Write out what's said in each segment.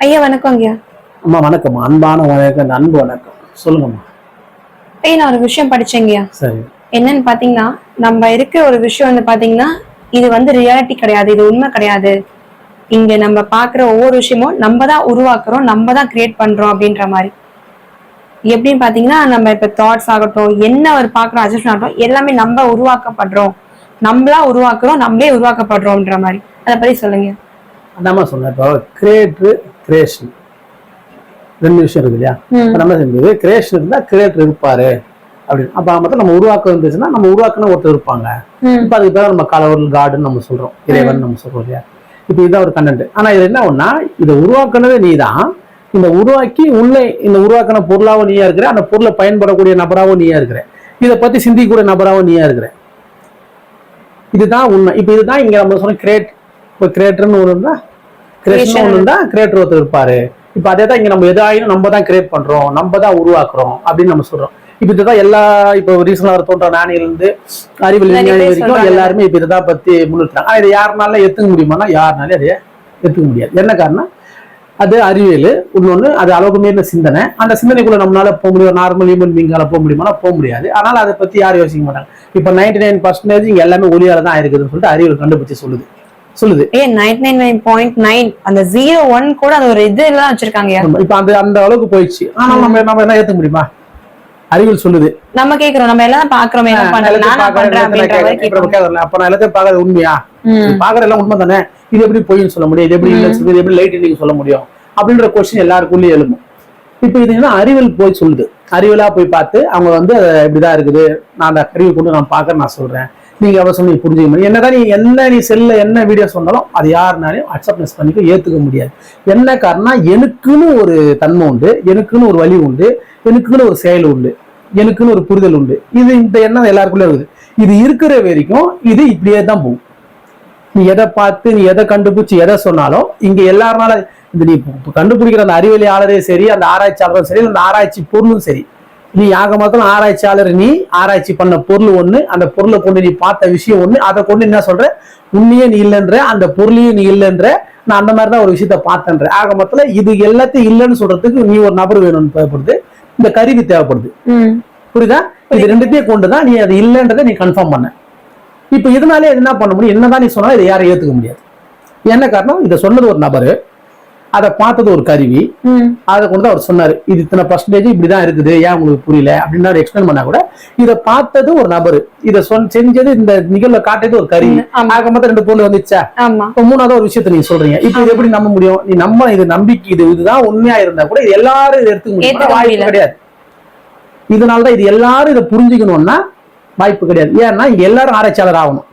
ஐயா வணக்கம் ஐயா. அம்மா வணக்கம்மா. அன்பான வணக்கம் அன்பு வணக்கம். சொல்லுங்கம்மா. ஐயா நான் ஒரு விஷயம் படிச்சேங்கய்யா சரி. என்னன்னு பாத்தீங்கன்னா நம்ம இருக்கிற ஒரு விஷயம் வந்து பாத்தீங்கன்னா இது வந்து ரியாலிட்டி கிடையாது இது உண்மை கிடையாது. இங்க நம்ம பாக்குற ஒவ்வொரு விஷயமும் நம்ம தான் உருவாக்குறோம் நம்ம தான் கிரியேட் பண்றோம் அப்படின்ற மாதிரி. எப்படின்னு பாத்தீங்கன்னா நம்ம இப்ப தாட்ஸ் ஆகட்டும் என்ன ஒரு பாக்குற அட்ஜஸ்ட் ஆகட்டும் எல்லாமே நம்ம உருவாக்கப்படுறோம். நம்மளா உருவாக்குறோம் நம்மளே உருவாக்கப்படுறோம்ன்ற மாதிரி. அதை பத்தி சொல்லுங்க அதாம்மா சொன்னேன் இப்போ கிரியேட்ரு கிரியேஷன் ரெண்டு விஷயம் இருக்கு இல்லையா? நம்ம செஞ்சது? கிரியேஷன் இருந்தால் கிரியேட்டர் இருப்பாரு. அப்படின்னு. அப்போ மொத்தம் நம்ம உருவாக்கம் இருந்துச்சுன்னா நம்ம உருவாக்கின ஒருத்தர் இருப்பாங்க. இப்போ அதுக்கு பேர் நம்ம கடவுள் காடுன்னு நம்ம சொல்றோம். இறைவன் நம்ம சொல்றோம் இல்லையா? இப்போ இதுதான் ஒரு கண்டென்ட் ஆனா இது என்ன ஒண்ணா இதை உருவாக்குனதே நீ தான் இந்த உருவாக்கி உள்ளே இந்த உருவாக்கின பொருளாவும் நீயா இருக்கிற அந்த பொருளை பயன்படக்கூடிய நபராகவும் நீயா இருக்கிற. இதை பத்தி சிந்திக்கக்கூடிய நபராகவும் நீயா இருக்கிற. இதுதான் உண்மை. இப்போ இதுதான் இங்க நம்ம சொன்ன கிரேட் இப்போ கிரேட்டர்னு இருந்தா கிரியேஷன் ஒன்று இருந்தா கிரியேட்டர் ஒருத்தர் இருப்பாரு. இப்போ அதே தான் இங்க நம்ம எதாயினும் நம்ம தான் கிரியேட் பண்றோம் நம்ம தான் உருவாக்குறோம் அப்படின்னு நம்ம சொல்றோம். இப்போ இதுதான் எல்லா இப்போ ரீசனாக தோன்ற நாணிலிருந்து அறிவியல் விஞ்ஞானி வரைக்கும். எல்லாருமே இப்போ இதை பத்தி முன்னிறுத்தாங்க ஆனா இதை யாருனால ஏத்துக்க முடியுமானா யாருனாலே அதை ஏத்துக்க முடியாது. என்ன காரணம் அது அறிவியல் இன்னொன்று அது அளவுக்கு மீறின சிந்தனை. அந்த சிந்தனைக்குள்ள நம்மளால போக முடியும். நார்மல் ஹியூமன் பீங்கால போக முடியுமானா போக முடியாது. ஆனால் அதை பத்தி யாரும் யோசிக்க மாட்டாங்க. இப்போ நைன்டி நைன் பர்சன்டேஜ் இங்க எல்லாமே ஒளியால தான் இருக்குதுன்னு சொல்லிட்டு அறிவியல் கண்டுபிடிச்சு சொல்லுது. சொல்லுது. A nine nine nine point nine அந்த ஜீரோ ஒன் கூட அது ஒரு இது எல்லாம் வச்சிருக்காங்கய்யா. இப்போ அந்த அந்த அளவுக்கு போயிடுச்சு. ஆனால் நம்ம நம்ம என்ன ஏத்துக்க முடியுமா? அறிவியல் சொல்லுது. நம்ம கேக்குறோம் நம்ம எல்லாம் பாக்குறோம் என்ன பண்றேன். அப்ப நான் எல்லாத்தையும் பார்க்கறது உண்மையா. பாக்குற எல்லாம் உண்மை தானே? இது எப்படி பொய்ன்னு சொல்ல முடியும்? இது எப்படி சொல்லுது? எப்படி லைட் நீங்க சொல்ல முடியும்? அப்படின்ற கொஸ்டின் எல்லாருக்குள்ளேயும் எழும்பும். இப்போ இது என்ன அறிவியல் போய் சொல்லுது. அறிவியலா போய் பார்த்து அவங்க வந்து இப்படிதான் இருக்குது. நான் அந்த அறிவு கொண்டு நான் பார்க்க நான் சொல்றேன். நீங்கள் அவ சொல்லி புரிஞ்சுக்க முடியும். என்னதான் நீ என்ன நீ செல்ல என்ன வீடியோ சொன்னாலும் அது யாருனாலையும் அக்செப்டன்ஸ் பண்ணிக்க ஏற்றுக்க முடியாது. என்ன காரணம் எனக்குன்னு ஒரு தன்மை உண்டு எனக்குன்னு ஒரு வழி உண்டு எனக்குன்னு ஒரு செயல் உண்டு எனக்குன்னு ஒரு புரிதல் உண்டு. இது இந்த எண்ணம் எல்லாருக்குள்ளே இருக்குது. இது இருக்கிற வரைக்கும் இது இப்படியே தான் போகும். நீ எதை பார்த்து நீ எதை கண்டுபிடிச்சி எதை சொன்னாலும் இங்க எல்லாருனால இந்த நீ கண்டுபிடிக்கிற அந்த அறிவியலாளரே சரி அந்த ஆராய்ச்சியாளரும் சரி அந்த ஆராய்ச்சி பொருளும் சரி நீ ஆக மொத்தம் ஆராய்ச்சியாளர் நீ ஆராய்ச்சி பண்ண பொருள் ஒண்ணு அந்த பொருளை கொண்டு நீ பார்த்த விஷயம் ஒண்ணு அதை கொண்டு என்ன சொல்ற? உண்மையே நீ இல்லைன்ற அந்த பொருளையும் நீ இல்லைன்ற நான் அந்த மாதிரி தான் ஒரு விஷயத்த பார்த்தேன்ற. ஆக மொத்தத்துல இது எல்லாத்தையும் இல்லைன்னு சொல்றதுக்கு நீ ஒரு நபர் வேணும்னு தேவைப்படுது. இந்த கருவி தேவைப்படுது. புரியுதா? இது ரெண்டுத்தையும் கொண்டு தான் நீ அது இல்லைன்றதை நீ கன்ஃபார்ம் பண்ண. இப்போ இதனாலே என்ன பண்ண முடியும்? என்னதான் நீ சொன்னாலும் இதை யாரும் ஏத்துக்க முடியாது. என்ன காரணம்? இதை சொன்னது ஒரு நபரு. அதை பார்த்தது ஒரு கருவி. அதை கொண்டு அவர் சொன்னாரு இது இத்தனை பர்சன்டேஜ் இப்படிதான் இருக்குது ஏன் உங்களுக்கு புரியல? அப்படின்னு எக்ஸ்பிளைன் பண்ணா கூட இதை பார்த்தது ஒரு நபரு. இதை சொன் செஞ்சது இந்த நிகழ்வை காட்டியது ஒரு கருவி. ஆக மொத்தம் ரெண்டு பொருள் வந்துச்சா? மூணாவது ஒரு விஷயத்த நீங்க சொல்றீங்க. இப்போ இது எப்படி நம்ப முடியும்? நீ நம்ம இது நம்பிக்கை இது இதுதான் உண்மையா இருந்தா கூட இது எல்லாரும் இதை எடுத்துக்க முடியும்? வாய்ப்பு. கிடையாது. இதனாலதான் இது எல்லாரும் இதை புரிஞ்சுக்கணும்னா வாய்ப்பு கிடையாது. ஏன்னா எல்லாரும் ஆராய்ச்சியாளர் ஆகணும்.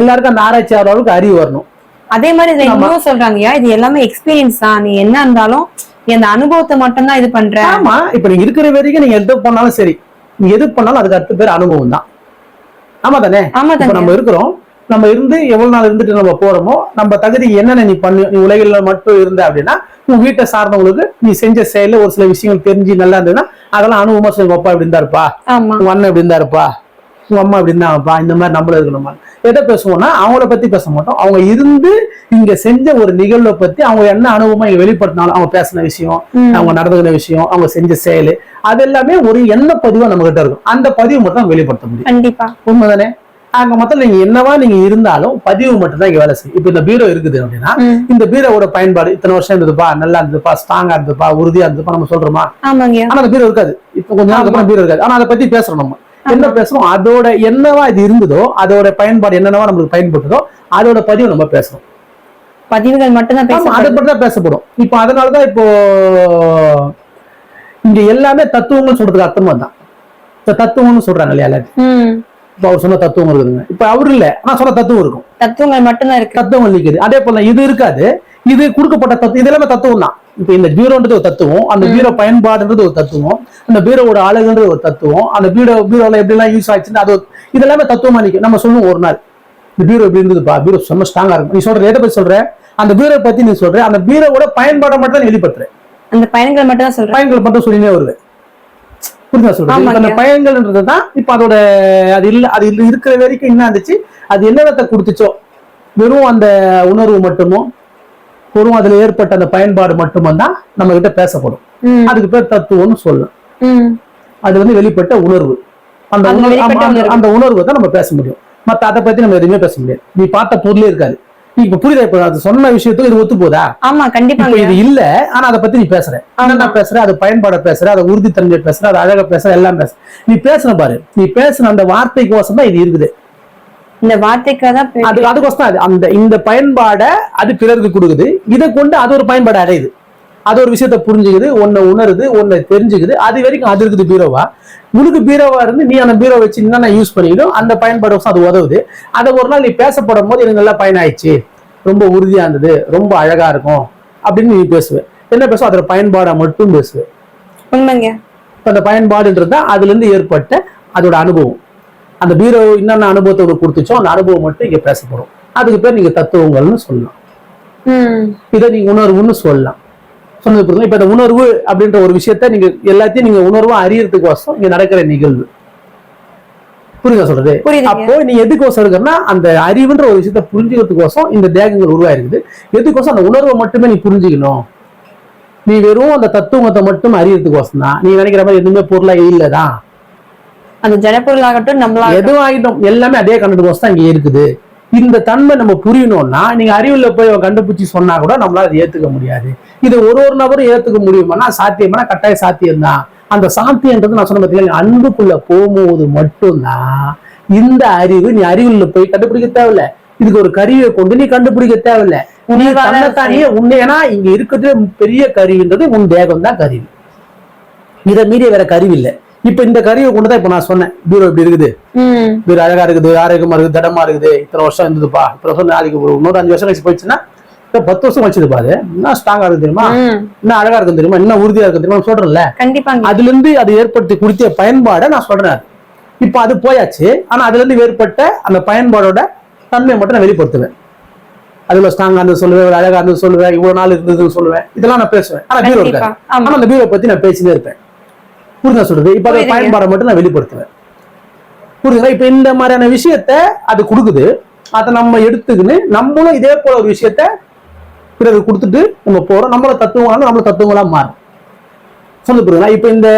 எல்லாருக்கும் அந்த ஆராய்ச்சியாளருக்கு அறிவு வரணும். அதே மாதிரி இதுல இன்னும் சொல்றாங்கய்யா இது எல்லாமே எக்ஸ்பீரியன்ஸ் தான். நீ என்ன இருந்தாலும் நீ அந்த அனுபவத்தை மட்டும் தான் இது பண்ற. ஆமா இப்ப நீங்க இருக்கிற வரைக்கும் நீங்க எது பண்ணாலும் சரி. நீங்க எது பண்ணாலும் அதுக்கு அடுத்த பேர் அனுபவம் தான். ஆமா தானே? ஆமா தாங்க நம்ம இருக்கிறோம். நம்ம இருந்து எவ்வளவு நாள் இருந்துட்டு நம்ம போறோமோ நம்ம தகுதி என்னென்ன நீ பண்ணு நீ உலகில் மட்டும் இருந்த அப்படின்னா உன் வீட்டை சார்ந்தவங்களுக்கு நீ செஞ்ச செயல்ல ஒரு சில விஷயங்கள் தெரிஞ்சு நல்லா இருந்ததுன்னா அதெல்லாம் அனுபவமா சொல்லி அப்பா இப்படி இருந்தா இருப்பா உங்க அண்ணன் இப்படி இருந்தா இருப்பா உங்க அம்மா இப்படி இருந்தாப்பா இந்த மாதிரி நம்மள இருக்கணுமா? எதை பேசுவோம்னா அவங்கள பத்தி பேச மாட்டோம். அவங்க இருந்து இங்க செஞ்ச ஒரு நிகழ்வை பத்தி அவங்க என்ன அனுபவமா இங்க வெளிப்படுத்தினாலும் அவங்க பேசின விஷயம். அவங்க நடந்துக்கிற விஷயம் அவங்க செஞ்ச செயல் அது எல்லாமே ஒரு எண்ண பதிவா நம்ம கிட்ட இருக்கும். அந்த பதிவு மட்டும் தான் வெளிப்படுத்த முடியும். கண்டிப்பா. உண்மைதானே? அங்க மொத்தம் நீங்க என்னவா நீங்க இருந்தாலும் பதிவு மட்டும் தான் இங்க வேலை செய்யும். இப்ப இந்த பீரோ இருக்குது அப்படின்னா. இந்த பீரோவோட பயன்பாடு இத்தனை வருஷம் இருந்ததுப்பா நல்லா இருந்ததுப்பா ஸ்ட்ராங்கா இருந்ததுப்பா உறுதியா இருந்ததுப்பா நம்ம சொல்றோமா? ஆனா அந்த பீரோ இருக்காது. இப்ப கொஞ்ச நாளுக்கு அப்புறம் பீரோ இருக்காது. ஆனா அதை பத்தி பேசுறோம் நம்ம. என்ன பேசுறோம்? அதோட என்னவா இது இருந்ததோ அதோட பயன்பாடு என்னென்னவா நம்மளுக்கு பயன்படுதோ அதோட பதிவு நம்ம பேசுறோம். பதிவுகள் மட்டும் தான் ஆமா, அதை பத்தி தான் பேசப்படும். இப்போ அதனாலதான் இப்போ இங்க எல்லாமே தத்துவங்கள் சொல்றதுக்கு அர்த்தமா தான் தத்துவம்னு சொல்றாங்க இல்லையா எல்லாத்தையும்? இப்ப அவர் சொன்ன தத்துவம் இருக்குதுங்க இப்ப அவர் இல்ல ஆனா சொன்ன தத்துவம் இருக்கும். தத்துவங்கள் மட்டும் தான் இருக்கு. தத்துவம் நிக்குது. அதே போல இது இருக்காது. இது கொடுக்கப்பட்ட தத்துவம் இது எல்லாமே தத்துவம் தான் இப்ப இந்த பீரோன்றது ஒரு தத்துவம் அந்த பீரோ பயன்பாடுன்றது ஒரு தத்துவம் அந்த பீரோவோட அழகுன்றது ஒரு தத்துவம் அந்த பீரோ எப்படி எல்லாம் யூஸ் ஆச்சுன்னு அது ஒரு- இது எல்லாமே தத்துவமா நிக்கும் நம்ம சொல்லுவோம் ஒரு நாள் இந்த பீரோ எப்படி இருந்ததுப்பா பீரோ செம்ம ஸ்ட்ராங்கா இருக்கும். நீ சொல்ற எதை பத்தி சொல்ற அந்த பீரோ பத்தி நீ சொல்ற அந்த பீரோவோட பயன்பாடை மட்டும் தான் நீ வெளிப்படுத்துற. அந்த பயன்கள் மட்டும் தான் சொல்றேன் பயன்கள் மட்டும் சொல்லினே வருது புரியுதா சொல்றேன் அந்த பயன்கள்ன்றது தான் இப்ப அதோட அது இல்ல அது இருக்கிற வரைக்கும் என்ன இருந்துச்சு? அது என்னத்தை கொடுத்துச்சோ? வெறும் அந்த உணர்வு மட்டுமோ? பொறும் அதுல ஏற்பட்ட அந்த பயன்பாடு மட்டும்தான் நம்ம கிட்ட பேசப்படும். அதுக்கு பேர் தத்துவம்னு சொல்லலாம். அது வந்து வெளிப்பட்ட உணர்வு. அந்த அந்த உணர்வு. அந்த- உணர்வு. தான் நம்ம பேச முடியும். மத்த அதை பத்தி நம்ம எதுவுமே பேச முடியாது. நீ பார்த்த பொருளே இருக்காது. இப்ப புரியுதா? இப்ப அது சொன்ன விஷயத்துக்கு இது ஒத்து போதா ஆமா இப்ப கண்டிப்பாங்க இது இல்ல. ஆனா அதை பத்தி நீ பேசுற. என்னென்ன பேசுற? அது பயன்பாட பேசுற. அதை உறுதித்தன்மையை பேசுற. அது அழகா பேசுற. எல்லாம் பேசுற. நீ பேசுன பாரு. நீ பேசுன அந்த வார்த்தைக்கு கோசம் தான் இது இருக்குது. இந்த வார்த்தைக்காக தான் பே- அது அதுக்கோசம் அது. அந்த இந்த பயன்பாட அது பிறருக்கு கொடுக்குது. இதை கொண்டு அது ஒரு பயன்பாடு அடையுது. அது ஒரு விஷயத்த புரிஞ்சுக்குது ஒன்னை உணருது ஒன்னை தெரிஞ்சுக்குது. அது வரைக்கும் அது இருக்குது பீரோவா? உனக்கு பீரோவா இருந்து நீ அந்த பீரோ வச்சு என்னென்ன யூஸ் பண்ணிக்கணும் அந்த பயன்பாடு அது உதவுது. அதை ஒரு நாள் நீ பேசப்படும் போது எனக்கு நல்லா பயனாயிடுச்சு. ரொம்ப உறுதியா இருந்தது. ரொம்ப அழகா இருக்கும் அப்படின்னு நீ பேசுவ. என்ன பேசுவ? அதோட பயன்பாடை மட்டும் பேசுவ. உண்மைங்க. இப்ப அந்த பயன்பாடுன்றது அதுல இருந்து ஏற்பட்ட அதோட அனுபவம். அந்த பீரோ என்னென்ன அனுபவத்தை உனக்கு கொடுத்துச்சோ அந்த அனுபவம் மட்டும் இங்க பேசப்படும். அதுக்கு பேர் நீங்க தத்துவங்கள்னு சொல்லலாம். இதை நீங்க உணர்வுன்னு சொல்லலாம். சொன்னது புரியுது இப்ப இந்த உணர்வு அப்படின்ற ஒரு விஷயத்த நீங்க எல்லாத்தையும் நீங்க உணர்வா அறியறதுக்கோசம் இங்க நடக்கிற நிகழ்வு. புரியுதா சொல்றது? அப்போ நீ எதுக்கோசம் இருக்குன்னா அந்த அறிவுன்ற ஒரு விஷயத்த புரிஞ்சுக்கிறதுக்கோசம் இந்த தேகங்கள் உருவாயிருக்குது. எதுக்கோசம் அந்த உணர்வை மட்டுமே நீ புரிஞ்சுக்கணும்? நீ வெறும் அந்த தத்துவத்தை மட்டும் அறியறதுக்கோசம் தான் நீ நினைக்கிற மாதிரி எதுவுமே பொருளா இல்லதான் அந்த ஜனப்பொருளாகட்டும் நம்மளா எதுவாகிட்டும் எல்லாமே அதே கண்டுபிடிச்சு தான் இங்க இருக்குது. இந்த தன்மை நம்ம புரியணும்னா நீங்க அறிவுல போய் கண்டுபிடிச்சு சொன்னா கூட நம்மளால அதை ஏத்துக்க முடியாது. இது ஒரு ஒரு நபரும் ஏத்துக்க முடியுமானா சாத்தியமானா கட்டாய சாத்தியம் தான். அந்த சாத்தியன்றது நான் சொன்ன பார்த்தீங்களா அன்புக்குள்ள போகும்போது மட்டும்தான் இந்த அறிவு நீ அறிவுல போய் கண்டுபிடிக்க தேவையில்ல. இதுக்கு ஒரு கருவியை கொண்டு நீ கண்டுபிடிக்க தேவையில்ல. நீ உணர்வால தன்னைத்தானியே உன்னை ஏன்னா இங்க இருக்கிறது பெரிய கருவின்றது உன் தேகம் தான் கருவி. இதை மீறிய வேற கருவி இல்லை இப்ப இந்த கருவியை கொண்டு தான் இப்ப நான் சொன்னேன். பீரோ இப்படி இருக்குது. வீடு அழகா இருக்குது ஆரோக்கியமா இருக்குது திடமா இருக்குது இத்தனை வருஷம் இருந்ததுப்பா இத்தனை வருஷம் நாளைக்கு ஒரு இன்னொரு அஞ்சு வருஷம் கழிச்சு போயிடுச்சுன்னா இப்ப பத்து வருஷம் வச்சதுப்பா அது என்ன ஸ்ட்ராங்கா இருக்கு தெரியுமா? ம். என்ன அழகா இருக்கு தெரியுமா? என்ன உறுதியா இருக்கு தெரியுமா? சொல்றேன்ல. கண்டிப்பாங்க அதுல இருந்து அது ஏற்படுத்தி கொடுத்த பயன்பாடை நான் சொல்றேன். இப்ப அது போயாச்சு. ஆனா அதுல இருந்து ஏற்பட்ட அந்த பயன்பாடோட தன்மையை மட்டும் நான் வெளிப்படுத்துவேன். அதுல ஸ்ட்ராங்கா இருந்தது சொல்லுவேன் ஒரு அழகா இருந்தது சொல்லுவேன் இவ்வளவு நாள் இருந்ததுன்னு சொல்லுவேன். இதெல்லாம் நான் பேசுவேன். ஆனா பீரோ கண்டிப்பா. ஆமா. ஆனா அந்த பீரோ பத்தி நான் பேசினே இருப்பேன். புரியுதா சொல்றது? இப்ப புரியுதுங்க. பயன்பாடை மட்டும் நான் வெளிப்படுத்துவேன் புரியுதுங்களா இப்ப இந்த மாதிரியான விஷயத்த அது கொடுக்குது. அதை நம்ம எடுத்துக்கின்னு நம்மளும் இதே போல ஒரு விஷயத்த பிறகு கொடுத்துட்டு நம்ம போறோம். நம்மள தத்துவங்களா நம்மள தத்துவங்களா மாறும். சொல்லு புரியுங்களா இப்ப இந்த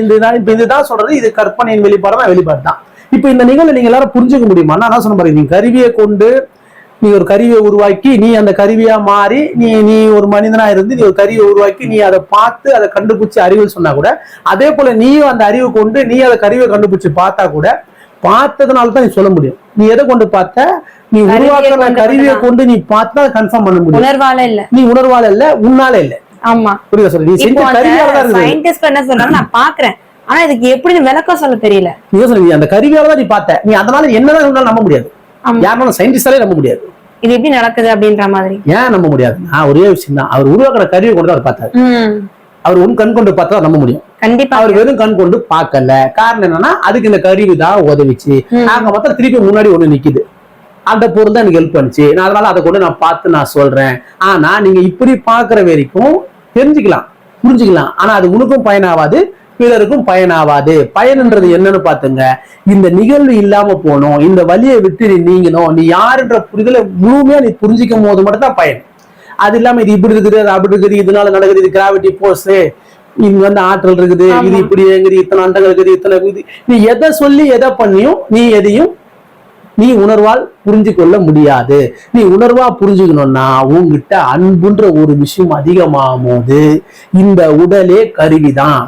இந்த இப்ப இதுதான் சொல்றது. இது கற்பனையின் வெளிப்பாடு தான் வெளிப்பாடு தான் இப்ப இந்த நிகழ்வு நீங்க எல்லாரும் புரிஞ்சுக்க முடியுமா நான் சொன்ன பாருங்க நீங்க கருவியை கொண்டு நீ ஒரு கருவியை உருவாக்கி நீ அந்த கருவியா மாறி நீ நீ ஒரு மனிதனா இருந்து நீ ஒரு கருவியை உருவாக்கி நீ அதை பார்த்து அதை கண்டுபிடிச்சு அறிவு சொன்னா கூட அதே போல நீயும் அந்த அறிவை கொண்டு நீ அதை கருவியை கண்டுபிடிச்சு பார்த்தா கூட பார்த்ததுனால தான் நீ சொல்ல முடியும். நீ எதை கொண்டு பார்த்த? நீ கொண்டு கருவியை. கொண்டு நீ பார்த்தா கன்ஃபார்ம் பண்ண முடியும். உணர்வால இல்ல. நீ உணர்வால இல்ல உன்னால இல்ல. ஆமா. புரியுதா சொல்ற நீ செஞ்ச கருவியால தான் சயின்டிஸ்ட் என்ன சொல்றாங்க நான் பாக்குறேன் ஆனா இதுக்கு எப்படி விளக்கம் சொல்ல தெரியல? நீ நீ அந்த கருவியால தான் நீ பார்த்த. நீ அதனால என்னதான் நம்ப முடியாது. யாருனாலும் சயின்டிஸ்டாலே நம்ப முடியாது. இது எப்படி நடக்குது அப்படின்ற மாதிரி. ஏன் நம்ப முடியாது? நான் ஒரே விஷயம் தான் அவர் உருவாக்குற கருவியை கொண்டு அவர் பார்த்தாரு. அவர் உன் கண் கொண்டு பார்த்தா நம்ப முடியும். கண்டிப்பா. அவர் வெறும் கண் கொண்டு பார்க்கல. காரணம் என்னன்னா அதுக்கு இந்த கருவி தான் உதவிச்சு. நாங்க மொத்தம் திருப்பி முன்னாடி ஒண்ணு நிக்குது. அந்த பொருள் தான் எனக்கு ஹெல்ப் பண்ணுச்சு. நான் அதனால அதை கொண்டு நான் பார்த்து நான் சொல்றேன். ஆனா நீங்க இப்படி பாக்குற வரைக்கும் தெரிஞ்சுக்கலாம். புரிஞ்சுக்கலாம். ஆனா அது உனக்கும் பயனாவாது பிறருக்கும் பயனாவாது. பயன்ன்றது என்னன்னு பாத்துங்க இந்த நிகழ்வு இல்லாம போகணும் இந்த வழியை விட்டு நீ நீங்கணும் நீ யாருன்ற புரிதலை முழுமையா நீ புரிஞ்சிக்கும் போது மட்டும் தான் பயன். அது இல்லாம இது இப்படி இருக்குது அது அப்படி இருக்குது இதனால நடக்குது இது கிராவிட்டி போர்ஸ் இங்க வந்து ஆற்றல் இருக்குது இது. இப்படி இருக்குது இத்தனை அண்டங்கள் இருக்குது இத்தனை இது. நீ எதை சொல்லி எதை பண்ணியும் நீ எதையும் நீ உணர்வால் புரிஞ்சு கொள்ள முடியாது. நீ உணர்வா புரிஞ்சுக்கணும்னா உன்கிட்ட அன்புன்ற ஒரு விஷயம் அதிகமாகும் போது இந்த உடலே கருவிதான்.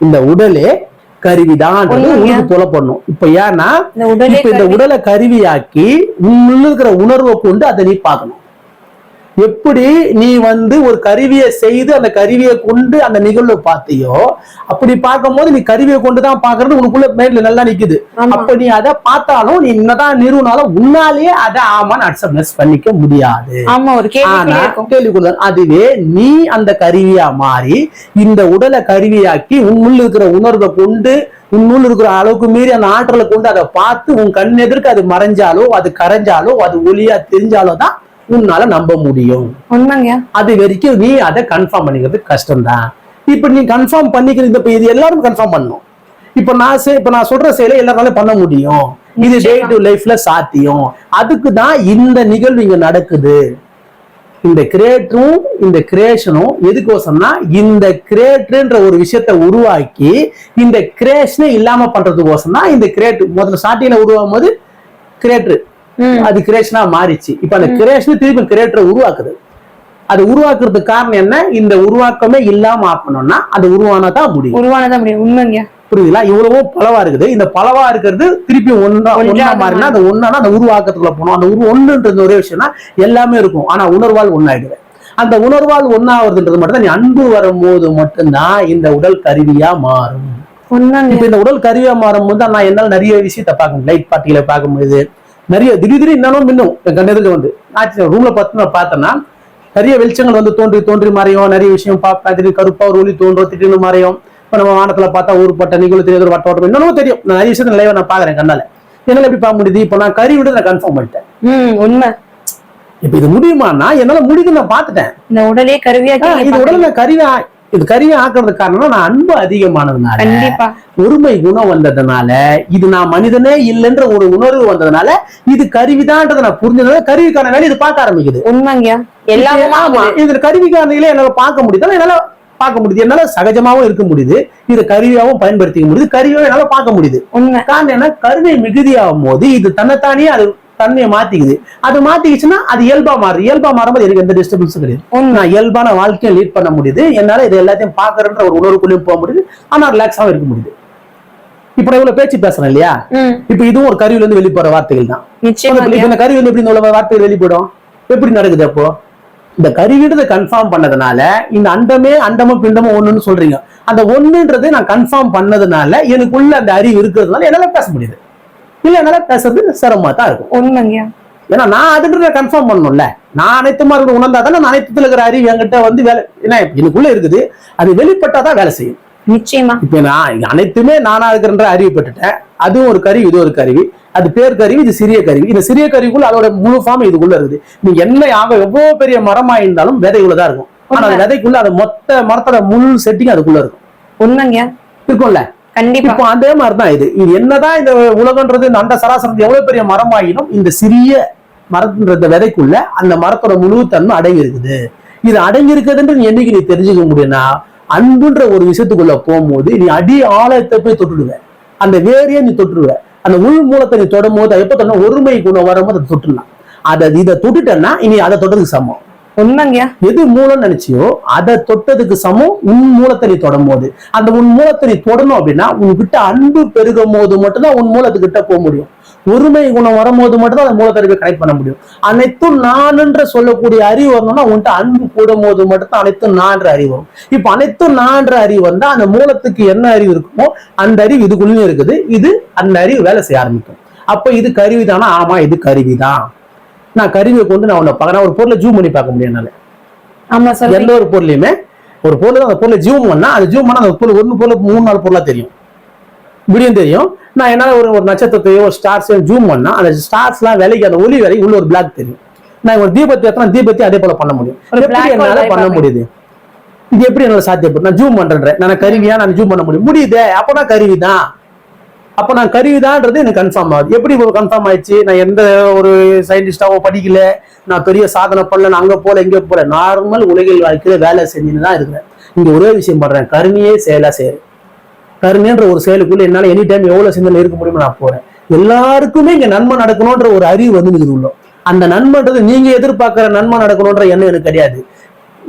இந்த உடலே கருவிதான் உண்மைங்க. உனக்கு புலப்படணும் இப்ப ஏன்னா இந்த உடலே இப்ப இந்த கருவி. உடலை கருவியாக்கி உள்ள இருக்கிற உணர்வை கொண்டு அதை நீ பார்க்கணும் எப்படி நீ வந்து ஒரு கருவியை செய்து அந்த கருவியை கொண்டு அந்த நிகழ்வை பார்த்தியோ அப்படி பார்க்கும்போது நீ கருவியை கொண்டு தான் பாக்குறது உனக்குள்ள மைண்ட்ல நல்லா நிக்குது. அப்ப நீ அதை பார்த்தாலும் நீ என்னதான் நிறுவனாலும் உன்னாலேயே அதை ஆமான்னு அக்செப்டன்ஸ் பண்ணிக்க முடியாது. கேள்விக்குள்ள அதுவே நீ அந்த கருவியா மாறி இந்த உடலை கருவியாக்கி உன்னுள்ள இருக்கிற உணர்வை கொண்டு உன்னுள்ள இருக்கிற அளவுக்கு மீறி அந்த ஆற்றலை கொண்டு அதை பார்த்து உன் கண் எதிர்க்கு அது மறைஞ்சாலோ அது கரைஞ்சாலோ அது ஒளியா தெரிஞ்சாலோ தான் உன்னால நம்ப முடியும். அது வரைக்கும் நீ அதை கன்ஃபார்ம் பண்ணிக்கிறது கஷ்டம்தான். இப்ப நீ கன்ஃபார்ம் பண்ணிக்கிறது இப்ப இது எல்லாரும் கன்ஃபார்ம் பண்ணணும் இப்ப நான் இப்ப நான் சொல்ற செயலை எல்லாராலும் பண்ண முடியும். இது டே. டு லைஃப்ல சாத்தியம். அதுக்கு தான் இந்த நிகழ்வு இங்க நடக்குது. இந்த கிரியேட்டரும் இந்த கிரியேஷனும் எதுக்கோசம்னா இந்த கிரியேட்டர்ன்ற ஒரு விஷயத்தை உருவாக்கி இந்த கிரியேஷனே இல்லாம பண்றதுக்கோசம் தான் இந்த கிரியேட் முதல்ல ஸ்டார்டிங்ல உருவாகும் போது கிரியேட்டர். அது கிரியேஷனா மாறிச்சு. இப்ப அந்த கிரியேஷன் திருப்பி கிரியேட்டரை உருவாக்குது. அது உருவாக்குறதுக்கு காரணம் என்ன? இந்த உருவாக்கமே இல்லாம ஆக்கணும்னா அது உருவானதான் முடியும். உருவானதான் முடியும். உண்மைங்க. புரியுதுங்களா? இவ்வளவோ பலவா இருக்குது. இந்த பலவா இருக்கிறது திருப்பி ஒன்னா ஒன்றாக மாறினா அந்த ஒன்னா அந்த உருவாக்கத்துக்குள்ள போகணும் அந்த உரு ஒண்ணுன்றது ஒரே விஷயம்னா எல்லாமே இருக்கும். ஆனா உணர்வால் ஒன்னாயிடுது. அந்த உணர்வால் ஒன்னாவதுன்றது மட்டும் தான் நீ அன்பு வரும்போது மட்டும்தான் இந்த உடல் கருவியா மாறும். இப்ப இந்த உடல் கருவியா மாறும்போது தான் நான் என்னால நிறைய விஷயத்த பார்க்க முடியும். லைட் பார்ட்டியில பார்க்கும்போது நிறைய திடீர் திடீர் இன்னும் மின்னும். என் கண்ணெதுக்கு வந்து. நான் ரூம்ல பார்த்து நான் பார்த்தேன்னா நிறைய வெளிச்சங்கள் வந்து தோன்றி தோன்றி மறையும் நிறைய விஷயம் திடீர் கருப்பா ஒரு ஒளி தோன்றும் திடீர்னு மறையும். இப்ப நம்ம வானத்துல பார்த்தா ஊர்பட்ட நிகழ்வு தெரியுது ஒரு வட்ட வட்டம் இன்னும் தெரியும். நான் நிறைய விஷயத்த லைவா நான் பாக்குறேன் கண்ணால. என்னால எப்படி பார்க்க முடியுது? இப்ப நான் கறி விட நான் கன்ஃபார்ம் பண்ணிட்டேன். உண்மை. இப்ப இது முடியுமான்னா என்னால முடியுது நான் பார்த்துட்டேன். இந்த உடலே கருவியா ஆ, இது உடல் நான் கருவி ஆ- இது கருவி ஆக்குறதுக்கு காரணம் நான் அன்பு அதிகமானதுனால கண்டிப்பா. ஒருமை குணம் வந்ததுனால இது நான் மனிதனே இல்லைன்ற ஒரு உணர்வு வந்ததுனால இது கருவிதான்றதை நான் புரிஞ்சதுனால கருவிக்கான வேலை இது பார்க்க ஆரம்பிக்குது. உண்மைங்க. எல்லாமே ஆமா இது கருவிக்கான நிலையில என்னால பார்க்க முடியுது. என்னால பார்க்க முடியுது. என்னால சகஜமாவும் இருக்க முடியுது. இது கருவியாவும் பயன்படுத்திக்க முடியுது. கருவியாவும் என்னால பார்க்க முடியுது. காரணம் என்ன? கருவை மிகுதியாகும் போது இது தன்னைத்தானே அது தன்மையை மாத்திக்குது. அது மாத்திக்கிச்சுன்னா அது இயல்பா மாறுது. இயல்பா மாறும்போது எனக்கு எந்த டிஸ்டர்பன்ஸும் கிடையாது. நான் இயல்பான வாழ்க்கையை லீட் பண்ண முடியுது. என்னால இது எல்லாத்தையும் பாக்குறன்ற ஒரு உணர்வுக்குள்ளேயும் போக முடியுது. ஆனா ரிலாக்ஸாவும் இருக்க முடியுது. இப்ப இவ்வளவு பேச்சு பேசுறேன் இல்லையா? இப்ப இதுவும் ஒரு கருவில இருந்து வெளியே போற வார்த்தைகள் தான் இந்த கருவி வந்து எப்படி இந்த வார்த்தைகள் வெளிப்படும்? எப்படி நடக்குது அப்போ? இந்த கருவின்றதை கன்ஃபார்ம் பண்ணதுனால இந்த அண்டமே அண்டமும் பிண்டமும் ஒண்ணுன்னு சொல்றீங்க. அந்த ஒண்ணுன்றது நான் கன்ஃபார்ம் பண்ணதுனால எனக்குள்ள அந்த அறிவு இருக்கிறதுனால என்னால பேச முடியுது. இல்ல என்னால பேசுறது சிரமமா தான் இருக்கும். உண்மைங்க. ஏன்னா நான் அதுன்றத கன்ஃபார்ம் பண்ணணும்ல. நான் அனைத்துமா இருந்து உணர்ந்தா தானே நான் அனைத்துல இருக்கிற அறிவு என்கிட்ட வந்து வேலை ஏன்னா எனக்குள்ள இருக்குது. அது வெளிப்பட்டாதான் வேலை செய்யும். நிச்சயமா. இப்ப நான் அனைத்துமே நானா இருக்கிறன்ற அறிவு பெற்றுட்டேன். அதுவும் ஒரு கருவி இது ஒரு கருவி. அது பேர் கருவி இது சிறிய கருவி. இந்த சிறிய கருவிக்குள்ள அதோட முழு ஃபார்ம் இதுக்குள்ள இருக்குது. நீங்க என்ன ஆக எவ்வளவு பெரிய மரமா இருந்தாலும் விதைக்குள்ளதான் இருக்கும். ஆனா விதைக்குள்ள அது மொத்த மரத்தோட முழு செட்டிங் அதுக்குள்ள இருக்கும். உண்மைங்க. இருக்கும்ல? கண்டிப்பா. அதே மாதிரிதான் இது. இது என்னதான் இந்த உலகன்றது இந்த அந்த சராசரி எவ்வளவு பெரிய மரமாயினும் இந்த சிறிய மரத்துன்ற விதைக்குள்ள அந்த மரத்தோட முழு தன்மை அடங்கி இருக்குது இது அடங்கி இருக்குதுன்னு நீ என்னைக்கு நீ தெரிஞ்சுக்க முடியும்னா அன்புன்ற ஒரு விஷயத்துக்குள்ள போகும்போது நீ அடி ஆழத்தை போய் தொட்டுடுவ. அந்த வேரையே நீ தொட்டுடுவ. அந்த உள் மூலத்தை நீ தொடும் போது எப்ப தொட ஒருமை குணம் வரும்போது அதை தொட்டுடலாம். அதை இதை தொட்டுட்டேன்னா இனி அதை தொடர்ந்து சமம். உண்மைங்க எது மூலம் நினைச்சியோ அதை தொட்டதுக்கு சமம் உன் மூலத்தை நீ தொடும் போது அந்த உன் மூலத்தை நீ தொடணும் அப்படின்னா உன்கிட்ட அன்பு பெருகும் போது மட்டும்தான் உன் மூலத்துக்கிட்ட போக முடியும். ஒருமை குணம் வரும்போது மட்டும்தான் அந்த மூலத்தறிவை கனெக்ட் பண்ண முடியும். அனைத்தும் நான்ன்ற சொல்லக்கூடிய அறிவு வரணும்னா உன்கிட்ட அன்பு கூடும் போது மட்டும்தான் அனைத்தும் நான்ற அறிவு வரும். இப்ப அனைத்தும் நான்ற அறிவு வந்தா அந்த மூலத்துக்கு என்ன அறிவு இருக்குமோ அந்த அறிவு இதுக்குள்ளேயும் இருக்குது. இது அந்த அறிவு வேலை செய்ய ஆரம்பிக்கும். அப்ப இது கருவிதானா? ஆமா இது கருவிதான். நான் கருவியை கொண்டு நான் உன்னை பார்க்கறேன் ஒரு பொருளை ஜூம் பண்ணி பார்க்க முடியும் என்னால. ஆமா சொல்றீங்க எந்த ஒரு பொருளையுமே ஒரு பொருள் அந்த பொருளை ஜூம் பண்ணா அது ஜூம் பண்ணா அந்த பொருள் ஒன்று பொருள் மூணு நாலு பொருளா தெரியும். இப்படியும் தெரியும். நான் என்னால ஒரு ஒரு நட்சத்திரத்தையோ ஒரு ஸ்டார்ஸையோ ஜூம் பண்ணா அந்த ஸ்டார்ஸ்லாம் விலைக்கு அந்த ஒளி விலைக்கு உள்ள ஒரு பிளாக் தெரியும். நான் ஒரு தீபத்தை எத்தனை தீபத்தை அதே போல பண்ண முடியும். எப்படி என்னால பண்ண முடியுது? இது எப்படி என்னால சாத்தியப்படும்? நான் ஜூம் பண்றேன் நான் கருவியா நான் ஜூம் பண்ண முடியும். முடியுதே. அப்பதான் கருவி தான் அப்ப நான் கருவிதான்றது எனக்கு கன்ஃபார்ம் ஆகுது. எப்படி கன்ஃபார்ம் ஆயிடுச்சு? நான் எந்த ஒரு சயின்டிஸ்டாவோ படிக்கல. நான் பெரிய சாதனை பண்ணல. நான் அங்க போல இங்க போல நார்மல் உலகில் வாழ்க்கையில வேலை செஞ்சுன்னு தான் இருக்கிறேன். இங்க ஒரே விஷயம் பண்றேன் கருணையே செயலா செய்யறேன் கருணைன்ற ஒரு செயலுக்குள்ள என்னால எனி டைம் எவ்வளவு சிந்தனை இருக்க முடியுமோ நான் போறேன். எல்லாருக்குமே இங்க நன்மை நடக்கணும்ன்ற ஒரு அறிவு வந்து இருக்குது உள்ள அந்த நன்மைன்றது நீங்க எதிர்பார்க்கிற நன்மை நடக்கணும்ன்ற எண்ணம் எனக்கு கிடையாது.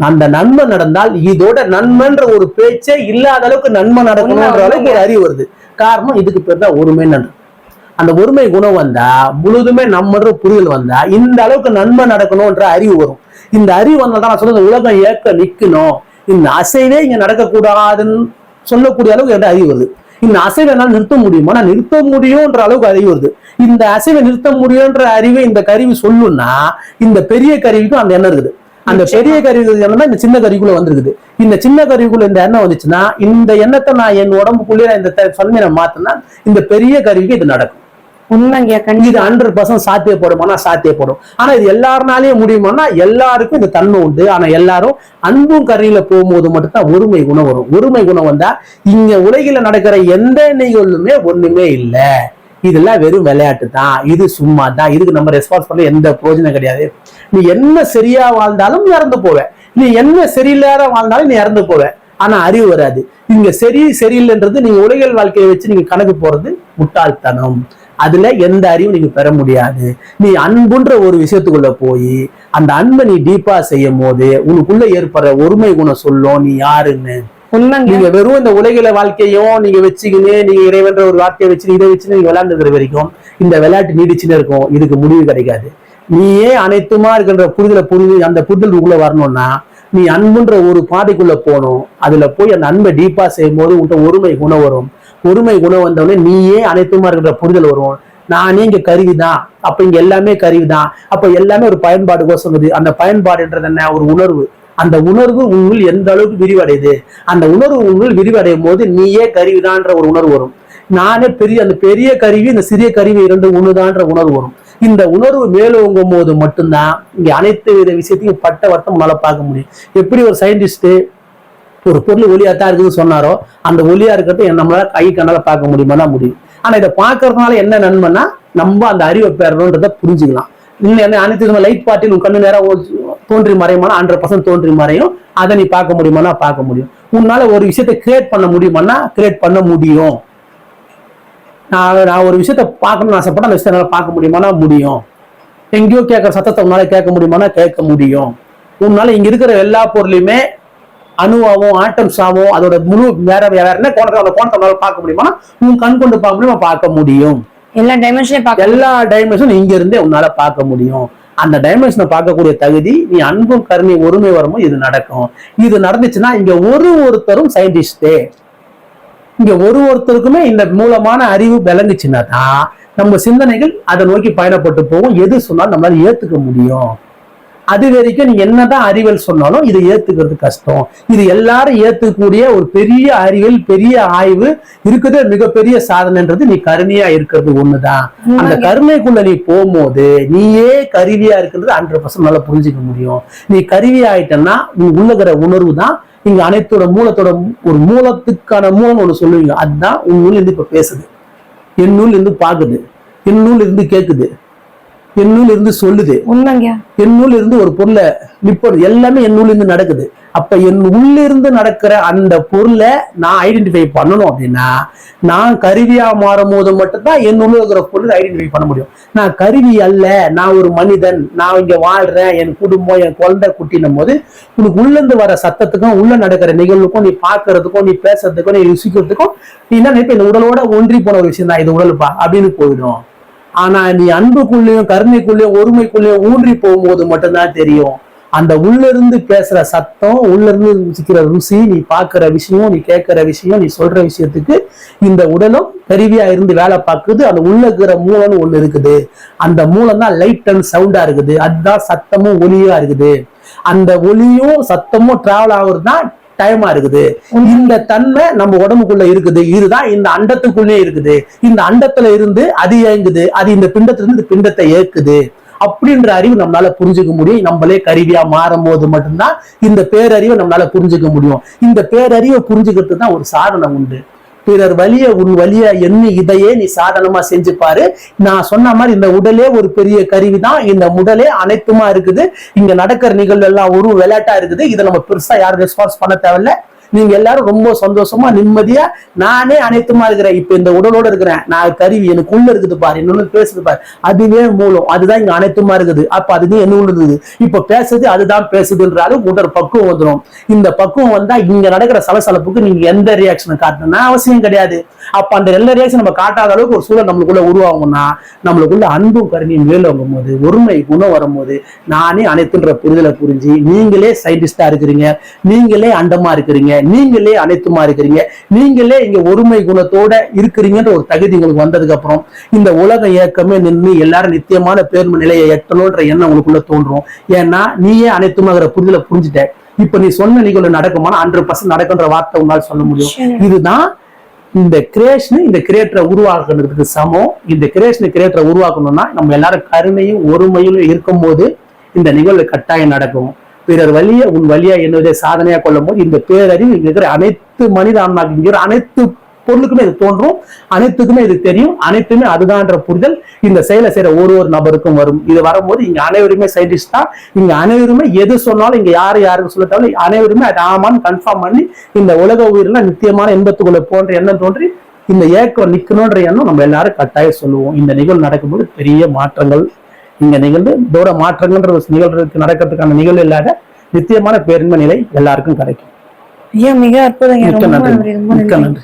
அந்த நன்மை நடந்தால் இதோட நன்மைன்ற ஒரு பேச்சே இல்லாத அளவுக்கு நன்மை நடக்கணும்ன்ற அளவுக்கு ஒரு அறிவு வருது. காரணம் இதுக்கு பேர் தான் ஒருமை நன்மை அந்த ஒருமை குணம் வந்தா முழுதுமே நம்மன்ற புரிதல் வந்தா இந்த அளவுக்கு நன்மை நடக்கணும்ன்ற அறிவு வரும். இந்த அறிவு வந்தால் தான் நான் சொல்றது உலகம் ஏக்க நிற்கணும் இந்த அசைவே இங்க நடக்கக்கூடாதுன்னு சொல்லக்கூடிய அளவுக்கு என்கிட்ட அறிவு வருது. இந்த அசைவை என்னால் நிறுத்த முடியுமா? நான் நிறுத்த முடியும்ன்ற அளவுக்கு அறிவு வருது. இந்த அசைவை நிறுத்த முடியும்ன்ற அறிவை இந்த கருவி சொல்லுன்னா இந்த பெரிய கருவிக்கும் அந்த எண்ணம் இருக்குது. அந்த பெரிய கருவி எண்ணம் இந்த சின்ன கருவிக்குள்ள வந்திருக்குது. இந்த சின்ன கருவிக்குள்ள இந்த எண்ணம் வந்துச்சுன்னா இந்த எண்ணத்தை நான் என் உடம்புக்குள்ளேயே நான் இந்த தன்மையை நான் மாத்தினா இந்த பெரிய கருவிக்கு இது நடக்கும். உண்மைங்க இது ஹண்ட்ரட் பர்சன்ட் சாத்தியப்படுமானா சாத்தியப்படும். ஆனா இது எல்லாருனாலையும் முடியுமானா எல்லாருக்கும் இந்த தன்மை உண்டு. ஆனா எல்லாரும் அன்பும் கரையில போகும்போது மட்டும்தான் ஒருமை குணம் வரும். ஒருமை குணம் வந்தா இங்க உலகில நடக்கிற எந்த நிகழ்வுமே ஒண்ணுமே இல்ல. இதெல்லாம் வெறும் விளையாட்டு தான் இது சும்மா தான் இதுக்கு நம்ம ரெஸ்பான்ஸ் பண்ண எந்த பிரயோஜனம் கிடையாது. நீ என்ன சரியா வாழ்ந்தாலும் நீ இறந்து போவ. நீ என்ன சரியில்லாத வாழ்ந்தாலும் நீ இறந்து போவ. ஆனா அறிவு வராது. இங்க சரி சரியில்லைன்றது நீங்க உலகியல் வாழ்க்கையை வச்சு நீங்க கணக்கு போறது முட்டாள்தனம். அதுல எந்த அறிவும் நீங்க பெற முடியாது. நீ அன்புன்ற ஒரு விஷயத்துக்குள்ள போய் அந்த அன்பை நீ டீப்பா செய்யும் போது உனக்குள்ள ஏற்படுற ஒருமை குணம் சொல்லும். நீ யாருன்னு? நீங்க வெறும் இந்த உலகில வாழ்க்கையும் நீங்க வச்சுக்கின்னு நீங்க இறைவன்ற ஒரு வார்த்தையை வச்சு இதை வச்சு நீங்க விளையாண்டுக்கிற வரைக்கும் இந்த விளையாட்டு நீடிச்சுன்னு இருக்கும். இதுக்கு முடிவு கிடைக்காது. நீயே அனைத்துமா இருக்கின்ற புரிதலை புரிது அந்த புரிதல் உள்ள வரணும்னா நீ அன்புன்ற ஒரு பாதைக்குள்ள போகணும். அதுல போய் அந்த அன்பை டீப்பா செய்யும் போது உன்ட்ட ஒருமை குணம் வரும். ஒருமை குணம் வந்தவுடனே நீயே அனைத்துமா இருக்கின்ற புரிதல் வரும். நானே இங்க கருவிதான். அப்ப இங்க எல்லாமே கருவிதான். அப்ப எல்லாமே ஒரு பயன்பாடு கோசங்குது அந்த பயன்பாடுன்றது என்ன? ஒரு உணர்வு. அந்த உணர்வு உங்கள் எந்த அளவுக்கு விரிவடையுது? அந்த உணர்வு உங்கள் விரிவடையும் போது நீயே கருவிதான்ற ஒரு உணர்வு வரும். நானே பெரிய அந்த பெரிய கருவி இந்த சிறிய கருவி இரண்டு ஒண்ணுதான்ற உணர்வு வரும். இந்த உணர்வு மேலோங்கும் போது மட்டும்தான் இங்க அனைத்து வித விஷயத்தையும் பட்ட வட்டம் உங்களால் பார்க்க முடியும். எப்படி ஒரு சயின்டிஸ்ட் ஒரு பொருள் ஒளியாத்தான் இருக்குதுன்னு சொன்னாரோ அந்த ஒளியா இருக்கிறது நம்மளால கை கண்ணால பார்க்க முடியுமா முடியும். ஆனா இதை பார்க்கறதுனால என்ன நன்மைன்னா நம்ம அந்த அறிவை பெறணுன்றதை புரிஞ்சுக்கலாம். இன்னும் என்ன அனைத்து லைட் பார்ட்டில் உன் கண்ணு நேரம் தோன்றி மறையுமானா ஹண்ட்ரட் பர்சன்ட் தோன்றி மறையும். அதை நீ பார்க்க முடியுமானா பார்க்க முடியும். உன்னால ஒரு விஷயத்தை கிரியேட் பண்ண முடியுமானா கிரியேட் பண்ண முடியும். நான் நான் ஒரு விஷயத்த பார்க்கணும்னு ஆசைப்பட்டா அந்த விஷயத்தை என்னால பார்க்க முடியுமானா முடியும். எங்கேயோ கேட்கற சத்தத்தை உன்னால கேட்க முடியுமானா கேட்க முடியும். உன்னால இங்க இருக்கிற எல்லா பொருளையுமே அணுவாவும் ஆட்டம்ஸாவும் அதோட முழு வேற வேற என்ன கோணத்தை அந்த கோணத்தை உன்னால பார்க்க முடியுமானா உன் கண் கொண்டு பார்க்க முடியுமா? பார்க்க முடியும். எல்லா டைமென்ஷனையும் பார்க்க எல்லா டைமென்ஷன் இங்க இருந்தே உன்னால பார்க்க முடியும். அந்த டைமென்ஷனை பார்க்கக்கூடிய தகுதி நீ அன்பும் கருணை ஒருமை வரும்போது இது நடக்கும். இது நடந்துச்சுன்னா இங்க ஒரு ஒருத்தரும் சயின்டிஸ்டே இங்க ஒரு ஒருத்தருக்குமே இந்த மூலமான அறிவு விளங்குச்சுன்னா தான் நம்ம சிந்தனைகள் அதை நோக்கி பயணப்பட்டு போகும். எது சொன்னாலும் நம்மளால ஏத்துக்க முடியும். அது வரைக்கும் நீ என்னதான் அறிவியல் சொன்னாலும் இதை ஏத்துக்கிறது கஷ்டம். இது எல்லாரும் ஏத்துக்கக்கூடிய ஒரு பெரிய அறிவியல் பெரிய ஆய்வு இருக்குது மிகப்பெரிய சாதனைன்றது நீ கருணையா இருக்கிறது ஒண்ணுதான். அந்த கருணைக்குள்ள நீ போகும்போது நீயே கருவியா இருக்கிறது ஹண்ட்ரட் பர்சன்ட் நல்லா புரிஞ்சுக்க முடியும். நீ கருவி ஆயிட்டன்னா உன் உள்ளகிற உணர்வு தான் நீங்க அனைத்தோட மூலத்தோட ஒரு மூலத்துக்கான மூலம் ஒண்ணு சொல்லுவீங்க. அதுதான் உன் நூல் இருந்து இப்ப பேசுது. என் நூல் இருந்து பாக்குது. என் நூல் இருந்து கேக்குது. என் நூல் இருந்து சொல்லுது. என் நூல் இருந்து ஒரு பொருளை நிப்பது எல்லாமே என் நூல் இருந்து நடக்குது. அப்ப என் உள்ளிருந்து நடக்கிற அந்த பொருளை நான் ஐடென்டிஃபை பண்ணணும் அப்படின்னா நான் கருவியா மாறும் போது மட்டும்தான் என் உள்ள இருக்கிற பொருளை ஐடென்டிஃபை பண்ண முடியும். நான் கருவி அல்ல நான் ஒரு மனிதன் நான் இங்க வாழ்றேன் என் குடும்பம் என் குழந்தை குட்டினும் போது உனக்கு உள்ள இருந்து வர சத்தத்துக்கும் உள்ள நடக்கிற நிகழ்வுக்கும் நீ பார்க்கறதுக்கும் நீ பேசுறதுக்கும் நீ ருசிக்கிறதுக்கும் நீ என்ன நினைப்ப இந்த உடலோட ஒன்றி போன ஒரு விஷயம் தான் இது உடலுப்பா அப்படின்னு போயிடும். ஆனா நீ அன்புக்குள்ளேயும் கருணைக்குள்ளேயும் ஒருமைக்குள்ளேயும் ஊன்றி போகும்போது மட்டும்தான் தெரியும். அந்த உள்ள இருந்து பேசுற சத்தம் உள்ள இருந்து ருசிக்கிற ருசி நீ பாக்குற விஷயம் நீ கேட்கிற விஷயம் நீ சொல்ற விஷயத்துக்கு இந்த உடலும் கருவியா இருந்து வேலை பார்க்குது. அந்த உள்ள இருக்கிற மூலம்னு ஒண்ணு இருக்குது. அந்த மூலம் தான் லைட் அண்ட் சவுண்டா இருக்குது. அதுதான் சத்தமும் ஒலியா இருக்குது. அந்த ஒலியும் சத்தமும் டிராவல் ஆகுறது தான் டைமா இருக்குது. இந்த தன்மை நம்ம உடம்புக்குள்ள இருக்குது. இதுதான் இந்த அண்டத்துக்குள்ளே இருக்குது. இந்த அண்டத்துல இருந்து அது இயங்குது. அது இந்த பிண்டத்துல இருந்து இந்த பிண்டத்தை ஏக்குது அப்படின்ற அறிவு நம்மளால புரிஞ்சுக்க முடியும். நம்மளே கருவியா மாறும் போது மட்டும்தான் இந்த பேரறிவை நம்மளால புரிஞ்சுக்க முடியும். இந்த பேரறிவை புரிஞ்சுக்கிறதுக்கு தான் ஒரு சாதனை உண்டு. பிறர் வலிய உன் வலிய என்ன இதையே நீ சாதனமா செஞ்சு பாரு நான் சொன்ன மாதிரி இந்த உடலே ஒரு பெரிய கருவி தான் இந்த உடலே அனைத்துமா இருக்குது. இங்க நடக்கிற நிகழ்வு எல்லாம் ஒரு விளையாட்டா இருக்குது. இதை நம்ம பெருசா யாரும் ரெஸ்பான்ஸ் பண்ண தேவையில்ல. நீங்க எல்லாரும் ரொம்ப சந்தோஷமா நிம்மதியா நானே அனைத்துமா இருக்கிறேன். இப்ப இந்த உடலோட இருக்கிறேன். நான் கருவி எனக்கு உள்ள இருக்குது பாரு. இன்னொன்னு பேசுது பாரு. அதுவே மூலம். அதுதான் இங்க அனைத்துமா இருக்குது. அப்ப அதுவே என்ன உள்ள இருக்குது? இப்ப பேசுது அதுதான் பேசுதுன்ற அளவுக்கு உடல் பக்குவம் வந்துடும் இந்த பக்குவம் வந்தா இங்க நடக்கிற சலசலப்புக்கு நீங்க எந்த ரியாக்ஷனை காட்டணும்னா அவசியம் கிடையாது. அப்ப அந்த எல்லா ரியாக்ஷன் நம்ம காட்டாத அளவுக்கு ஒரு சூழல் நம்மளுக்குள்ள உருவாகும்னா நம்மளுக்குள்ள அன்பும் கருணையும் மேலோங்கும் போது ஒருமை குணம் வரும்போது நானே அனைத்துன்ற புரிதலை புரிஞ்சு நீங்களே சயின்டிஸ்டா இருக்கிறீங்க. நீங்களே அண்டமா இருக்கிறீங்க. நீங்களே அனைத்துமா இருக்கிறீங்க நீங்களே இங்க ஒருமை குணத்தோட இருக்கிறீங்கன்ற ஒரு தகுதி உங்களுக்கு வந்ததுக்கு அப்புறம் இந்த உலக இயக்கமே நின்று எல்லாரும் நித்தியமான பேர்ம நிலையை எட்டணும்ன்ற எண்ணம் உங்களுக்குள்ள தோன்றும். ஏன்னா நீயே அனைத்துமாகிற புரிதலை புரிஞ்சுட்ட. இப்ப நீ சொன்ன நிகழ்வு நடக்குமானா ஹண்ட்ரட் பர்சன்ட் நடக்குன்ற வார்த்தை உங்களால் சொல்ல முடியும். இதுதான் இந்த கிரியேஷன் இந்த கிரியேட்டரை உருவாக்குறதுக்கு சமம். இந்த கிரியேஷன் கிரியேட்டரை உருவாக்கணும்னா நம்ம எல்லாரும் கருணையும் ஒருமையிலும் இருக்கும்போது இந்த நிகழ்வு கட்டாயம் நடக்கும். பிறர் வழிய உன் வழியா என்னுடைய சாதனையா கொள்ளும் போது இந்த பேரறிவு இங்க இருக்கிற அனைத்து மனித ஆன்மாக்கு அனைத்து பொருளுக்குமே இது தோன்றும் அனைத்துக்குமே இது தெரியும் அனைத்துமே அதுதான்ற புரிதல் இந்த செயலை செய்யற ஒரு ஒரு நபருக்கும் வரும். இது வரும்போது இங்க அனைவருமே சயின்டிஸ்ட் தான். இங்க அனைவருமே எது சொன்னாலும் இங்க யாரு யாருக்கு சொல்ல தேவையில்ல அனைவருமே அது ஆமான்னு கன்ஃபார்ம் பண்ணி இந்த உலக உயிரில நித்தியமான இன்பத்துக்குள்ள போன்ற எண்ணம் தோன்றி இந்த ஏக்கம் நிக்கணும்ன்ற எண்ணம் நம்ம எல்லாரும் கட்டாயம் சொல்லுவோம். இந்த நிகழ்வு நடக்கும்போது பெரிய மாற்றங்கள் இங்க நிகழ்ந்து இதோட மாற்றங்கள்ன்ற ஒரு நிகழ்வுக்கு நடக்கிறதுக்கான நிகழ்வு இல்லாத நித்தியமான பேரின்ப நிலை எல்லாருக்கும் கிடைக்கும். ஐயா மிக மிக்க ரொம்ப நன்றி. மிக்க நன்றி.